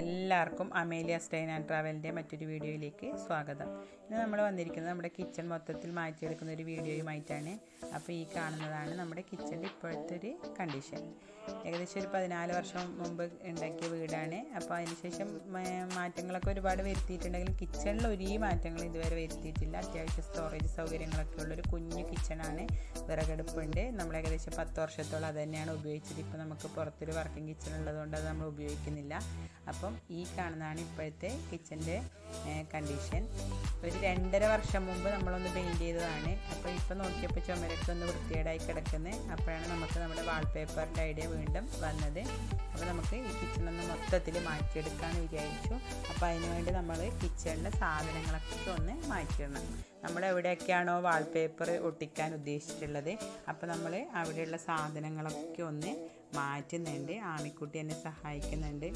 എല്ലാവർക്കും Amelia സ്റ്റൈൻ and ട്രാവലിന്റെ മറ്റൊരു വീഡിയോയിലേക്ക് സ്വാഗതം. ഇന്ന് നമ്മൾ വന്നിരിക്കുന്നത് നമ്മുടെ കിച്ചൺ മൊത്തത്തിൽ മാറ്റിയെടുക്കുന്ന ഒരു വീഡിയോയുമായിട്ടാണ്. അപ്പോൾ ഈ കാണുന്നതാണ് നമ്മുടെ കിച്ചന്റെ ഇപ്പോഴത്തെ ഒരു കണ്ടീഷൻ. ഏകദേശം ഒരു പതിനാല് വർഷം മുമ്പ് ഉണ്ടാക്കിയ വീടാണ്. അപ്പോൾ അതിനുശേഷം മാറ്റങ്ങളൊക്കെ ഒരുപാട് വരുത്തിയിട്ടുണ്ടെങ്കിലും കിച്ചണിൽ ഒരു മാറ്റങ്ങൾ ഇതുവരെ വരുത്തിയിട്ടില്ല. അത്യാവശ്യം സ്റ്റോറേജ് സൗകര്യങ്ങളൊക്കെ ഉള്ളൊരു കുഞ്ഞു കിച്ചണാണ്. വിറകടുപ്പുണ്ട്. നമ്മൾ ഏകദേശം പത്ത് വർഷത്തോളം അത് തന്നെയാണ് ഉപയോഗിച്ചത്. ഇപ്പോൾ നമുക്ക് പുറത്തൊരു വർക്കിംഗ് കിച്ചൺ ഉള്ളതുകൊണ്ട് അത് നമ്മൾ ഉപയോഗിക്കുന്നില്ല. അപ്പം ഈ കാണുന്നതാണ് ഇപ്പോഴത്തെ കിച്ചന്റെ കണ്ടീഷൻ ഒരു രണ്ടര വർഷം മുമ്പ് നമ്മളൊന്ന് പെയിന്റ് ചെയ്തതാണ്. അപ്പോൾ ഇപ്പോൾ നോക്കിയപ്പോൾ ചുമരൊക്കെ ഒന്ന് വൃത്തികേടായി കിടക്കുന്നത് അപ്പോഴാണ് നമുക്ക് നമ്മുടെ വാൾപേപ്പറിന്റെ ഐഡിയ വീണ്ടും വന്നത്. അപ്പോൾ നമുക്ക് ഈ കിച്ചൺ ഒന്ന് മൊത്തത്തിൽ മാറ്റിയെടുക്കാമെന്ന് വിചാരിച്ചു. അപ്പോൾ അതിനുവേണ്ടി നമ്മൾ കിച്ചണിന്റെ സാധനങ്ങളൊക്കെ ഒന്ന് മാറ്റിയിടണം. നമ്മൾ എവിടെയൊക്കെയാണോ വാൾപേപ്പർ ഒട്ടിക്കാൻ ഉദ്ദേശിച്ചിട്ടുള്ളത് അപ്പോൾ നമ്മൾ അവിടെയുള്ള സാധനങ്ങളൊക്കെ ഒന്ന് മാറ്റുന്നുണ്ട്. ആമിക്കുട്ടി എന്നെ സഹായിക്കുന്നുണ്ട്.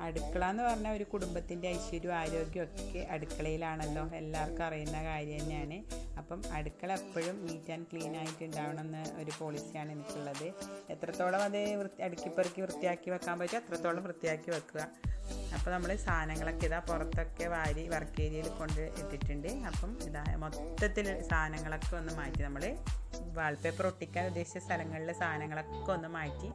അടുക്കള എന്ന് പറഞ്ഞാൽ ഒരു കുടുംബത്തിന്റെ ഐശ്വര്യവും ആരോഗ്യവും ഒക്കെ അടുക്കളയിലാണല്ലോ. എല്ലാവർക്കും അറിയുന്ന കാര്യം തന്നെയാണ്. അപ്പം അടുക്കള എപ്പോഴും നീറ്റ് ആൻഡ് ക്ലീൻ ആയിട്ട് ഉണ്ടാവണം എന്ന ഒരു പോളിസിയാണ് എനിക്കുള്ളത്. എത്രത്തോളം അത് വൃത്തി അടുക്കിപ്പെറുക്കി വൃത്തിയാക്കി വെക്കാൻ പറ്റുമോ അത്രത്തോളം വൃത്തിയാക്കി വെക്കുക. അപ്പോൾ നമ്മൾ സാധനങ്ങളൊക്കെ ഇതാ പുറത്തൊക്കെ വാരി വർക്ക് ഏരിയയിൽ കൊണ്ട് ഇട്ടിട്ടുണ്ട്. അപ്പം ഇതാ മൊത്തത്തിൽ സാധനങ്ങളൊക്കെ ഒന്ന് മാറ്റി നമ്മൾ വാൾപേപ്പർ ഒട്ടിക്കാൻ ഉദ്ദേശിച്ച സ്ഥലങ്ങളിലെ സാധനങ്ങളൊക്കെ ഒന്ന് മാറ്റി.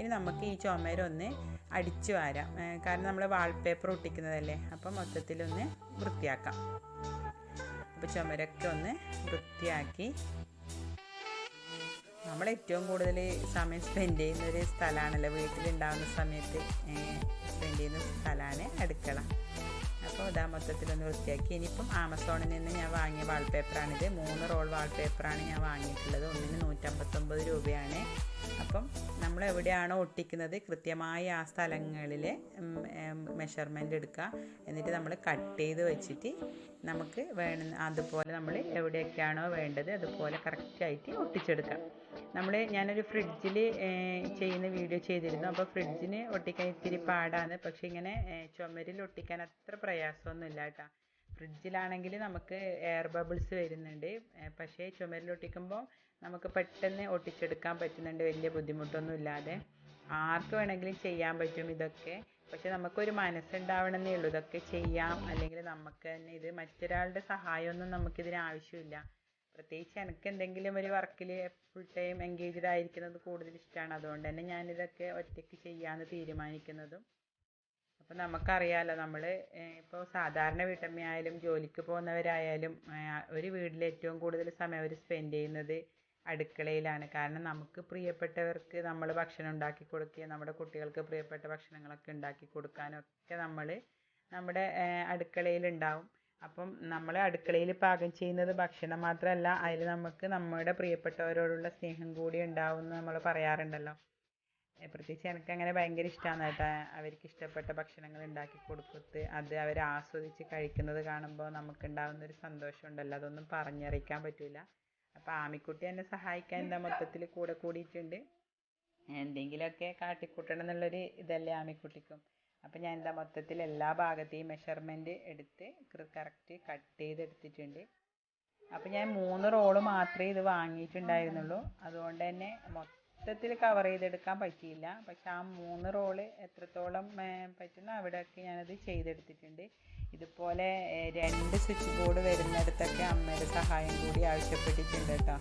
ഇനി നമുക്ക് ഈ ചുമരൊന്ന് അടിച്ചു വാരാം. കാരണം നമ്മൾ വാൾപേപ്പർ ഒട്ടിക്കുന്നതല്ലേ? അപ്പം മൊത്തത്തിലൊന്ന് വൃത്തിയാക്കാം. അപ്പോൾ ചുമരൊക്കെ ഒന്ന് വൃത്തിയാക്കി. നമ്മൾ ഏറ്റവും കൂടുതൽ സമയം സ്പെൻഡ് ചെയ്യുന്ന ഒരു സ്ഥലമാണല്ലോ വീട്ടിലുണ്ടാകുന്ന സമയത്ത് സ്പെൻഡ് ചെയ്യുന്ന സ്ഥലമാണ് അടുക്കള. അപ്പോൾ ഇതാ മൊത്തത്തിലൊന്ന് വൃത്തിയാക്കി. ഇനിയിപ്പം ആമസോണിൽ നിന്ന് ഞാൻ വാങ്ങിയ വാൾപേപ്പറാണിത് മൂന്ന് റോൾ വാൾപേപ്പറാണ് ഞാൻ വാങ്ങിയിട്ടുള്ളത്. ഒന്നിന് നൂറ്റമ്പത്തൊമ്പത് രൂപയാണ്. അപ്പം നമ്മൾ എവിടെയാണോ ഒട്ടിക്കുന്നത് കൃത്യമായി ആ സ്ഥലങ്ങളിൽ മെഷർമെന്റ് എടുക്കുക. എന്നിട്ട് നമ്മൾ കട്ട് ചെയ്ത് വെച്ചിട്ട് നമുക്ക് വേണം അതുപോലെ നമ്മൾ എവിടെയൊക്കെയാണോ വേണ്ടത് അതുപോലെ കറക്റ്റായിട്ട് ഒട്ടിച്ചെടുക്കാം. നമ്മൾ ഞാനൊരു ഫ്രിഡ്ജിൽ ചെയ്യുന്ന വീഡിയോ ചെയ്തിരുന്നു. അപ്പോൾ ഫ്രിഡ്ജിന് ഒട്ടിക്കാൻ ഇത്തിരി പാടാണ്. പക്ഷേ ഇങ്ങനെ ചുമരിൽ ഒട്ടിക്കാൻ അത്ര പ്രയാസമൊന്നുമില്ല കേട്ടോ. ഫ്രിഡ്ജിലാണെങ്കിൽ നമുക്ക് എയർ ബബിൾസ് വരുന്നുണ്ട്. പക്ഷേ ചുമരിൽ ഒട്ടിക്കുമ്പോൾ നമുക്ക് പെട്ടെന്ന് ഒട്ടിച്ചെടുക്കാൻ പറ്റുന്നുണ്ട്. വലിയ ബുദ്ധിമുട്ടൊന്നും ഇല്ലാതെ ആർക്ക് വേണമെങ്കിലും ചെയ്യാൻ പറ്റും ഇതൊക്കെ. പക്ഷെ നമുക്കൊരു മനസ്സുണ്ടാവണമെന്നേ ഉള്ളൂ. ഇതൊക്കെ ചെയ്യാം. അല്ലെങ്കിൽ നമുക്ക് തന്നെ ഇത് മറ്റൊരാളുടെ സഹായമൊന്നും നമുക്കിതിന് ആവശ്യമില്ല. പ്രത്യേകിച്ച് എനിക്ക് എന്തെങ്കിലും ഒരു വർക്കിൽ ഫുൾ ടൈം എൻഗേജ്ഡ് ആയിരിക്കുന്നത് കൂടുതൽ ഇഷ്ടമാണ്. അതുകൊണ്ട് തന്നെ ഞാനിതൊക്കെ ഒറ്റയ്ക്ക് ചെയ്യാമെന്ന് തീരുമാനിക്കുന്നതും. അപ്പം നമുക്കറിയാലോ നമ്മൾ ഇപ്പോൾ സാധാരണ വീട്ടമ്മയായാലും ജോലിക്ക് പോകുന്നവരായാലും ഒരു വീട്ടിൽ ഏറ്റവും കൂടുതൽ സമയം അവർ സ്പെൻഡ് ചെയ്യുന്നത് അടുക്കളയിലാണ്. കാരണം നമുക്ക് പ്രിയപ്പെട്ടവർക്ക് നമ്മൾ ഭക്ഷണം ഉണ്ടാക്കി കൊടുക്കുകയും നമ്മുടെ കുട്ടികൾക്ക് പ്രിയപ്പെട്ട ഭക്ഷണങ്ങളൊക്കെ ഉണ്ടാക്കി കൊടുക്കാനൊക്കെ നമ്മൾ നമ്മുടെ അടുക്കളയിലുണ്ടാവും. അപ്പം നമ്മൾ അടുക്കളയിൽ പാകം ചെയ്യുന്നത് ഭക്ഷണം മാത്രമല്ല അതിൽ നമുക്ക് നമ്മുടെ പ്രിയപ്പെട്ടവരോടുള്ള സ്നേഹം കൂടി ഉണ്ടാവും എന്ന് നമ്മൾ പറയാറുണ്ടല്ലോ. പ്രത്യേകിച്ച് എനിക്ക് അങ്ങനെ ഭയങ്കര ഇഷ്ടമാണ് കേട്ടോ. അവർക്ക് ഇഷ്ടപ്പെട്ട ഭക്ഷണങ്ങൾ ഉണ്ടാക്കി കൊടുത്തിട്ട് അത് അവർ ആസ്വദിച്ച് കഴിക്കുന്നത് കാണുമ്പോൾ നമുക്കുണ്ടാകുന്ന ഒരു സന്തോഷം ഉണ്ടല്ലോ അതൊന്നും പറഞ്ഞറിയിക്കാൻ പറ്റില്ല അപ്പോൾ ആമിക്കുട്ടി എന്നെ സഹായിക്കാൻ എന്താ മൊത്തത്തിൽ കൂടെ കൂടിയിട്ടുണ്ട്. എന്തെങ്കിലുമൊക്കെ കാട്ടിക്കൂട്ടണം എന്നുള്ളൊരു ഇതല്ലേ ആമിക്കുട്ടിക്കും. അപ്പം ഞാൻ എന്താ മൊത്തത്തിൽ എല്ലാ ഭാഗത്തെയും മെഷർമെന്റ് എടുത്ത് കറക്റ്റ് കട്ട് ചെയ്തെടുത്തിട്ടുണ്ട്. അപ്പം ഞാൻ മൂന്ന് റോൾ മാത്രമേ ഇത് വാങ്ങിയിട്ടുണ്ടായിരുന്നുള്ളൂ. അതുകൊണ്ട് തന്നെ മൊത്തത്തിൽ കവർ ചെയ്തെടുക്കാൻ പറ്റിയില്ല. പക്ഷെ ആ മൂന്ന് റോൾ എത്രത്തോളം പറ്റുന്നോ അവിടെയൊക്കെ ഞാനത് ചെയ്തെടുത്തിട്ടുണ്ട്. ഇതുപോലെ രണ്ട് സ്വിച്ച് ബോർഡ് വരുന്നിടത്തൊക്കെ അമ്മയുടെ സഹായം കൂടി ആവശ്യപ്പെട്ടിട്ടുണ്ട് കേട്ടോ.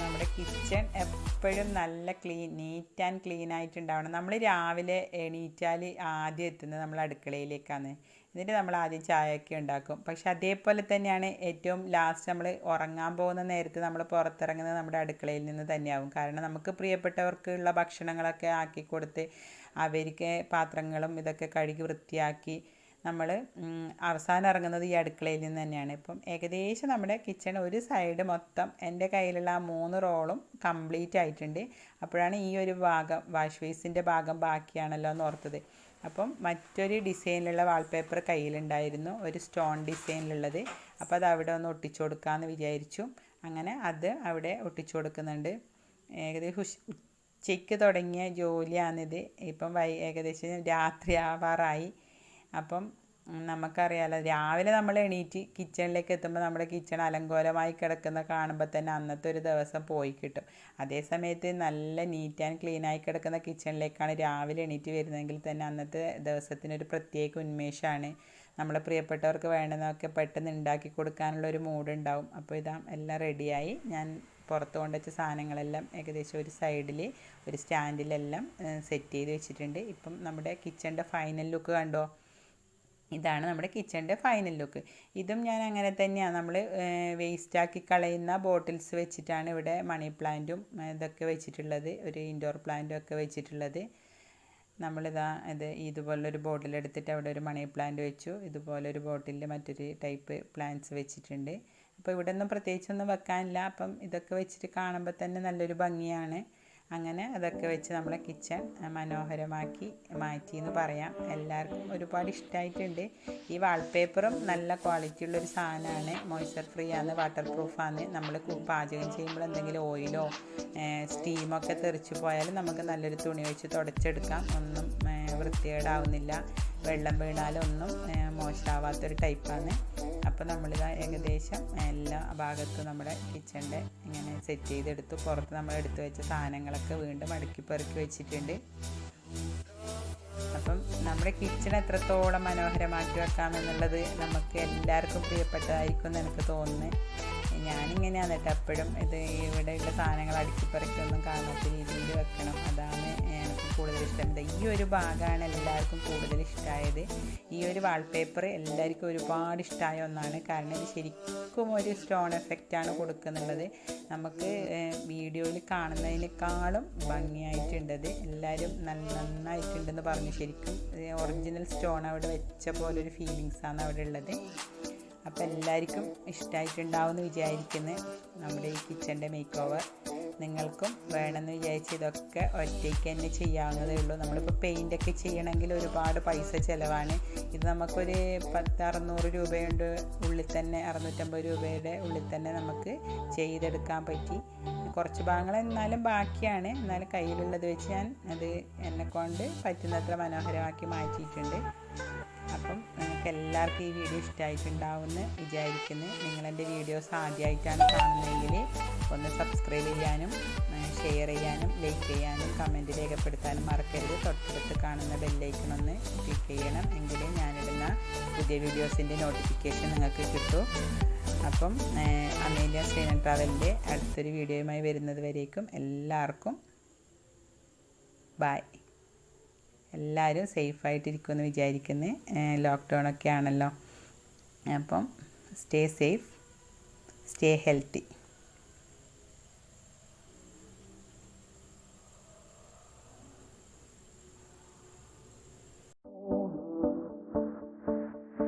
നമ്മുടെ കിച്ചൺ എപ്പോഴും നല്ല ക്ലീൻ നീറ്റ് ആൻഡ് ക്ലീൻ ആയിട്ടുണ്ടാവണം. നമ്മൾ രാവിലെ എണീറ്റാൽ ആദ്യം എത്തുന്നത് നമ്മൾ അടുക്കളയിലേക്കാണ്. എന്നിട്ട് നമ്മൾ ആദ്യം ചായയൊക്കെ ഉണ്ടാക്കും. പക്ഷെ അതേപോലെ തന്നെയാണ് ഏറ്റവും ലാസ്റ്റ് നമ്മൾ ഉറങ്ങാൻ പോകുന്ന നേരത്ത് നമ്മൾ പുറത്തിറങ്ങുന്നത് നമ്മുടെ അടുക്കളയിൽ നിന്ന് തന്നെയാവും. കാരണം നമുക്ക് പ്രിയപ്പെട്ടവർക്കുള്ള ഭക്ഷണങ്ങളൊക്കെ ആക്കി കൊടുത്ത് അവർക്ക് പാത്രങ്ങളും ഇതൊക്കെ കഴുകി വൃത്തിയാക്കി നമ്മൾ അവസാനം ഇറങ്ങുന്നത് ഈ അടുക്കളയിൽ നിന്ന് തന്നെയാണ്. ഇപ്പം ഏകദേശം നമ്മുടെ കിച്ചൺ ഒരു സൈഡ് മൊത്തം എന്റെ കയ്യിലുള്ള ആ മൂന്ന് റോളും കംപ്ലീറ്റ് ആയിട്ടുണ്ട്. അപ്പോഴാണ് ഈ ഒരു ഭാഗം വാഷ് ബേസിന്റെ ഭാഗം ബാക്കിയാണല്ലോ എന്ന് ഓർത്തത്. അപ്പം മറ്റൊരു ഡിസൈനിലുള്ള വാൾപേപ്പർ കയ്യിലുണ്ടായിരുന്നു ഒരു സ്റ്റോൺ ഡിസൈനിലുള്ളത് അപ്പോൾ അത് അവിടെ ഒന്ന് ഒട്ടിച്ചു കൊടുക്കാമെന്ന് വിചാരിച്ചു. അങ്ങനെ അത് അവിടെ ഒട്ടിച്ചു കൊടുക്കുന്നുണ്ട്. ഏകദേശം ഉച്ചയ്ക്ക് തുടങ്ങിയ ജോലിയാണിത്. ഇപ്പം വൈ ഏകദേശം രാത്രി ആവാറായി. അപ്പം നമുക്കറിയാലോ രാവിലെ നമ്മൾ എണീറ്റ് കിച്ചണിലേക്ക് എത്തുമ്പോൾ നമ്മുടെ കിച്ചൺ അലങ്കോലമായി കിടക്കുന്ന കാണുമ്പോൾ തന്നെ അന്നത്തെ ഒരു ദിവസം പോയി കിട്ടും. അതേ സമയത്ത് നല്ല നീറ്റ് ആൻഡ് ആയി കിടക്കുന്ന കിച്ചണിലേക്കാണ് രാവിലെ എണീറ്റ് വരുന്നതെങ്കിൽ തന്നെ അന്നത്തെ ദിവസത്തിനൊരു പ്രത്യേക ഉന്മേഷമാണ്. നമ്മളെ പ്രിയപ്പെട്ടവർക്ക് വേണ്ടതൊക്കെ പെട്ടെന്ന് ഉണ്ടാക്കി കൊടുക്കാനുള്ള ഒരു മൂഡ് ഉണ്ടാവും. അപ്പോൾ ഇതാ എല്ലാം റെഡിയായി ഞാൻ പുറത്ത് കൊണ്ടുവച്ച സാധനങ്ങളെല്ലാം ഏകദേശം ഒരു സൈഡിൽ ഒരു സ്റ്റാൻഡിലെല്ലാം സെറ്റ് ചെയ്ത് വെച്ചിട്ടുണ്ട്. ഇപ്പം നമ്മുടെ കിച്ചണിന്റെ ഫൈനൽ ലുക്ക് കണ്ടോ? ഇതാണ് നമ്മുടെ കിച്ചണിന്റെ ഫൈനൽ ലുക്ക്. ഇതും ഞാൻ അങ്ങനെ തന്നെയാണ്. നമ്മൾ വേസ്റ്റാക്കി കളയുന്ന ബോട്ടിൽസ് വെച്ചിട്ടാണ് ഇവിടെ മണി പ്ലാന്റും ഇതൊക്കെ വെച്ചിട്ടുള്ളത്. ഒരു ഇൻഡോർ പ്ലാന്റും ഒക്കെ വെച്ചിട്ടുള്ളത്. നമ്മളിതാ ഇത് ഇതുപോലൊരു ബോട്ടിൽ എടുത്തിട്ട് അവിടെ ഒരു മണി പ്ലാന്റ് വെച്ചു. ഇതുപോലൊരു ബോട്ടിലിൽ മറ്റൊരു ടൈപ്പ് പ്ലാന്റ്സ് വെച്ചിട്ടുണ്ട്. അപ്പോൾ ഇവിടെ ഒന്നും പ്രത്യേകിച്ചൊന്നും വെക്കാനില്ല. അപ്പം ഇതൊക്കെ വെച്ചിട്ട് കാണുമ്പോൾ തന്നെ നല്ലൊരു ഭംഗിയാണ്. അങ്ങനെ അതൊക്കെ വെച്ച് നമ്മളെ കിച്ചൺ മനോഹരമാക്കി മാറ്റി എന്ന് പറയാം. എല്ലാവർക്കും ഒരുപാട് ഇഷ്ടമായിട്ടുണ്ട് ഈ വാൾപേപ്പറും നല്ല ക്വാളിറ്റി ഉള്ളൊരു സാധനമാണ്. മോയ്സ്ചർ ഫ്രീ ആണ് വാട്ടർ പ്രൂഫാണ് നമ്മൾ പാചകം ചെയ്യുമ്പോൾ എന്തെങ്കിലും ഓയിലോ സ്റ്റീമൊക്കെ തെറിച്ച് പോയാലും നമുക്ക് നല്ലൊരു തുണി വെച്ച് തുടച്ചെടുക്കാം. ഒന്നും വൃത്തികേടാവുന്നില്ല. വെള്ളം വീണാലൊന്നും മോശമാവാത്തൊരു ടൈപ്പാണ്. അപ്പോൾ നമ്മളിത് ഏകദേശം എല്ലാ ഭാഗത്തും നമ്മുടെ കിച്ചണിന്റെ ഇങ്ങനെ സെറ്റ് ചെയ്തെടുത്തു. പുറത്ത് നമ്മൾ എടുത്തു വെച്ച സാധനങ്ങളൊക്കെ വീണ്ടും അടുക്കി പെറുക്കി വെച്ചിട്ടുണ്ട്. അപ്പം നമ്മുടെ കിച്ചൺ എത്രത്തോളം മനോഹരമാക്കി വെക്കാമെന്നുള്ളത് നമുക്ക് എല്ലാവർക്കും പ്രിയപ്പെട്ടതായിരിക്കും എന്ന് എനിക്ക് തോന്നുന്നത് ഞാനിങ്ങനെയാണ് കേട്ടോ എപ്പോഴും ഇത് ഇവിടെയുള്ള സാധനങ്ങൾ അടുക്കിപ്പറക്കൊന്നും കാണാത്ത രീതിയിൽ വെക്കണം. അതാണ് കൂടുതൽ ഇഷ്ടം ഈ ഒരു ഭാഗമാണ് എല്ലാവർക്കും കൂടുതൽ ഇഷ്ടമായത് ഈ ഒരു വാൾപേപ്പർ എല്ലാവർക്കും ഒരുപാട് ഇഷ്ടമായ ഒന്നാണ്. കാരണം ഇത് ശരിക്കും ഒരു സ്റ്റോൺ എഫക്റ്റാണ് കൊടുക്കുന്നുള്ളത്. നമുക്ക് വീഡിയോയിൽ കാണുന്നതിനേക്കാളും ഭംഗിയായിട്ടുണ്ടത്. എല്ലാവരും നല്ല നന്നായിട്ടുണ്ടെന്ന് പറഞ്ഞു. ശരിക്കും ഒറിജിനൽ സ്റ്റോൺ അവിടെ വെച്ച പോലെ ഒരു ഫീലിങ്സാണ് അവിടെ ഉള്ളത്. അപ്പോൾ എല്ലാവർക്കും ഇഷ്ടമായിട്ടുണ്ടാവും എന്ന് വിചാരിക്കുന്നത് നമ്മുടെ ഈ കിച്ചന്റെ മേക്ക് ഓവർ നിങ്ങൾക്കും വേണമെന്ന് വിചാരിച്ച് ഇതൊക്കെ ഒറ്റയ്ക്ക് തന്നെ ചെയ്യാവുന്നതേ ഉള്ളൂ. നമ്മളിപ്പോൾ പെയിന്റൊക്കെ ചെയ്യണമെങ്കിൽ ഒരുപാട് പൈസ ചിലവാണ്. ഇത് നമുക്കൊരു പത്ത് അറുന്നൂറ് രൂപയുണ്ട് ഉള്ളിൽ തന്നെ അറുന്നൂറ്റമ്പത് രൂപയുടെ ഉള്ളിൽ തന്നെ നമുക്ക് ചെയ്തെടുക്കാൻ പറ്റി. കുറച്ച് ഭാഗങ്ങൾ എന്നാലും ബാക്കിയാണ്. എന്നാലും കയ്യിലുള്ളത് വെച്ച് ഞാൻ അത് എന്നെക്കൊണ്ട് പറ്റുന്നത്ര മനോഹരമാക്കി മാറ്റിയിട്ടുണ്ട്. അപ്പം നിങ്ങൾക്ക് എല്ലാവർക്കും ഈ വീഡിയോ ഇഷ്ടമായിട്ടുണ്ടാവുമെന്ന് വിചാരിക്കുന്നു. നിങ്ങളെന്റെ വീഡിയോസ് ആദ്യമായിട്ടാണ് കാണുന്നതെങ്കിൽ ഒന്ന് സബ്സ്ക്രൈബ് ചെയ്യാനും ഷെയർ ചെയ്യാനും ലൈക്ക് ചെയ്യാനും കമന്റ് രേഖപ്പെടുത്താനും മറക്കരുത്. തൊട്ടടുത്ത് കാണുന്ന ബെല്ലൈക്കൺ ഒന്ന് ക്ലിക്ക് ചെയ്യണം എങ്കിലേ ഞാനിടുന്ന പുതിയ വീഡിയോസിന്റെ നോട്ടിഫിക്കേഷൻ നിങ്ങൾക്ക് കിട്ടൂ. അപ്പം അമേലിയ ശ്രീന ട്രാവലിന്റെ അടുത്തൊരു വീഡിയോയുമായി വരുന്നത് വരേക്കും എല്ലാവർക്കും. ബായ് എല്ലാവരും സേഫായിട്ടിരിക്കുമെന്ന് വിചാരിക്കുന്നത് ലോക്ക്ഡൗൺ ഒക്കെ ആണല്ലോ. അപ്പം സ്റ്റേ സേഫ് സ്റ്റേ ഹെൽത്തി